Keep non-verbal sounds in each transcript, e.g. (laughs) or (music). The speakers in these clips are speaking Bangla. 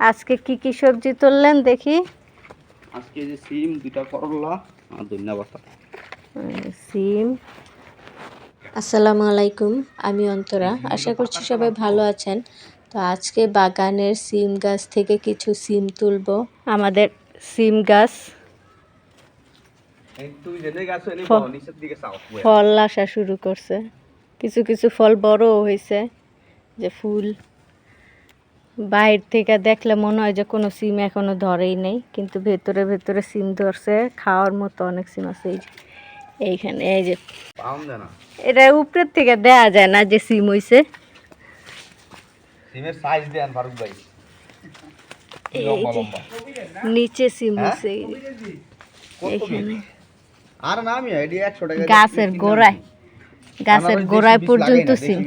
আজকে কি কি সবজি তুললেন দেখি? আজকে যে সিম দুইটা করলা আর ধন্যবাদ উম, সিম। আসসালামু আলাইকুম আমি অন্তরা। আশা করছি সবাই ভালো আছেন। তো আজকে বাগানের সিম গাছ থেকে কিছু সিম তুলবো। আমাদের সিম গাছ। ফল আসা শুরু করছে। কিছু কিছু ফল বড়ও হয়েছে যে ফুল। বাইরে থেকে দেখলে মনে হয় যে কোনো সিম এখনও ধরেই নেই কিন্তু ভেতরে ভেতরে সিম ধরছে খাওয়ার মতো অনেক সিম আছে এই যে এইখানে এই যে। এটা উপরের থেকে দেয়া যায় না যে সিম হইছে। সিমের সাইজ দেন ফারুক ভাই। নিচে সিম হ্যাঁ? হইছে এইখানে। আর না আমি এডি 100 টাকা গাছের গোড়ায়। গাছের গোড়ায় পর্যন্ত সিম।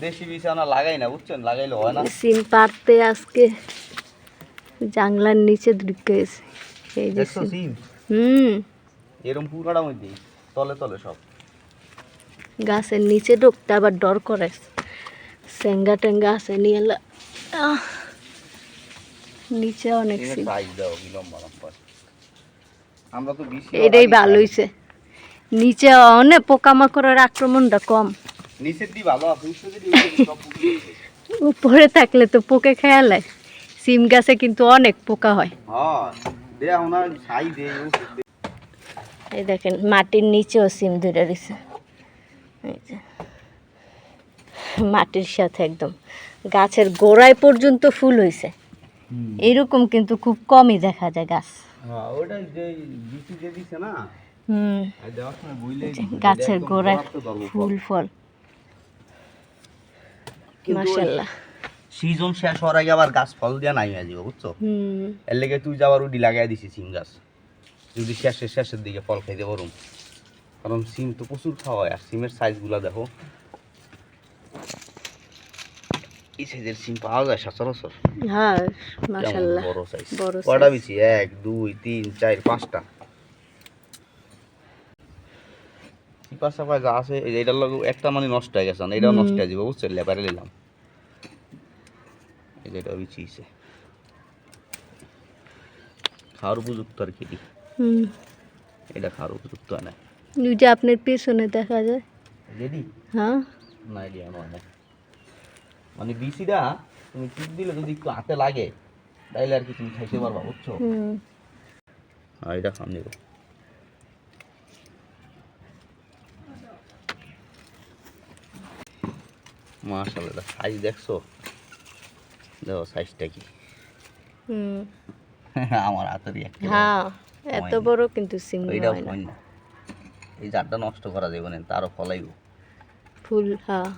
দেশি বীজ লাগাই না বুঝছেন? লাগাইলে হয় না। সিম পারতে আজকে জাংলার নিচে ঢুকে গেছে। এই যে সিম। হুম। এরকম পুরাটা মধ্যে তলে তলে সব। গাছের নিচে ঢুকতে আবার ডর করে। সেঙ্গা টেঙ্গা আছে নিয়ে এলা- নিচে অনেক এটাই ভালো হইছে। নিচে অনেক পোকামাকড়ের আক্রমণটা কম। নিচের দি ভালো আছে উপরে থাকলে তো পোকে খেয়ালে সিম গাছে কিন্তু অনেক পোকা হয়। হ্যাঁ। এই দেখেন মাটির নিচেও সিম ধরে দিছে মাটির সাথে একদম। গাছের গোড়ায় পর্যন্ত ফুল হয়েছে এরকম কিন্তু খুব কমই দেখা যায় গাছ। হ্যাঁ গাছের গোড়ায় ফুল ফল। সিজন শেষ হওয়ার আগে আবার গাছ ফল দিয়া নাই বুঝছ? এর লেগে তুই যাবার উডি লাগাই দিছি সিম গাছ যদি শেষের শেষের দিকে ফল খাইতে পারুম। কারণ সিম তো প্রচুর খাওয়া হয় আর সিমের সাইজগুলো দেখো। এই সাইজের সিম পাওয়া যায় সচরাচর। হ্যাঁ বড় সাইজ বড় কয়টা এক দুই তিন চার পাঁচটা। চিপা চাপা যা আছে এই যে এটার লগে একটা মানে নষ্ট হয়ে গেছে না এটাও নষ্ট হয়ে যাবে বুঝছ লেবারে নিলাম। এই যে এটা বিছিয়েছে। খাওয়ার উপযুক্ত আর কি এটা। খাওয়ার উপযুক্ত না। যে আপনার পেছনে দেখা যায়। রেডি? হ্যাঁ। না এডি আমার না মানে বিচিটা তুমি টিপ দিলে যদি একটু হাতে লাগে তাইলে আর কি তুমি খাইতে পারবা বুঝছ? হুম। আর এটা খাম নেব। মাশাআল্লাহ সাইজ দেখছ? দেখো সাইজটা কি? হুম। আমার হাতেরই একটা হ্যাঁ এত বড় কিন্তু সিম না। হয় না। এই জারটা নষ্ট করা যাবে না তারও ফলাইব ফুল হ্যাঁ।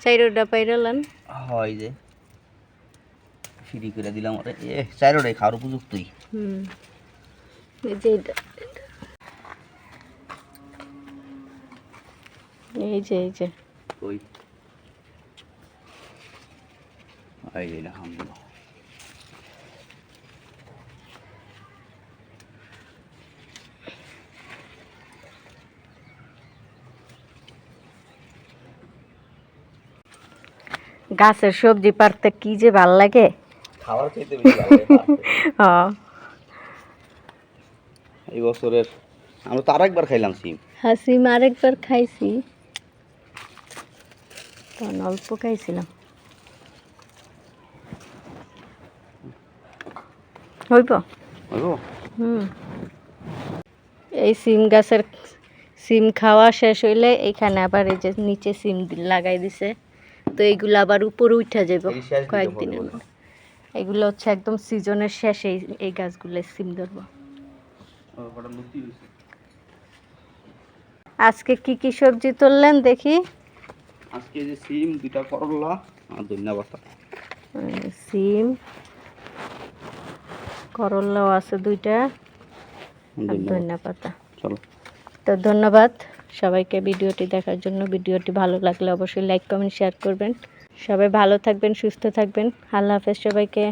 চাইরোটা পাইরালান? হয় যে। ফ্রি করে দিলাম ওরে। এ চাইরোটাই খাওয়ার উপযুক্তই। হুম। এই যে এটা এটা। এই যে এই যে। ওই এই যে দিলাম। গাছের সবজি পারতে কি যে ভালো লাগে? খাবার খেতে (laughs) এই বছরের আমরা তো আরেকবার খাইলাম সিম। হ্যাঁ হাসিম আরেকবার খাইছি। তখন অল্প খাইছিলাম। হইব? হুম। এই সিম গাছের সিম খাওয়া শেষ হইলে এখানে আবার এই যে নিচে সিম লাগাই দিছে। তো এইগুলো আবার উপরে উঠা যাব কয়েকদিনের মধ্যে। এগুলো হচ্ছে একদম সিজনের শেষে এই- এই গাছগুলো সিম ধরবো। আজকে কি কি সবজি তুললেন দেখি। আজকে যে সিম দুইটা করলা আর ধন্যবাদ সিম করলাও আছে দুইটা আর ধনিয়া চলো। তো ধন্যবাদ সবাইকে ভিডিওটি দেখার জন্য। ভিডিওটি ভালো লাগলে অবশ্যই লাইক কমেন্ট শেয়ার করবেন। সবাই ভালো থাকবেন সুস্থ থাকবেন। আল্লাহ হাফেজ সবাইকে।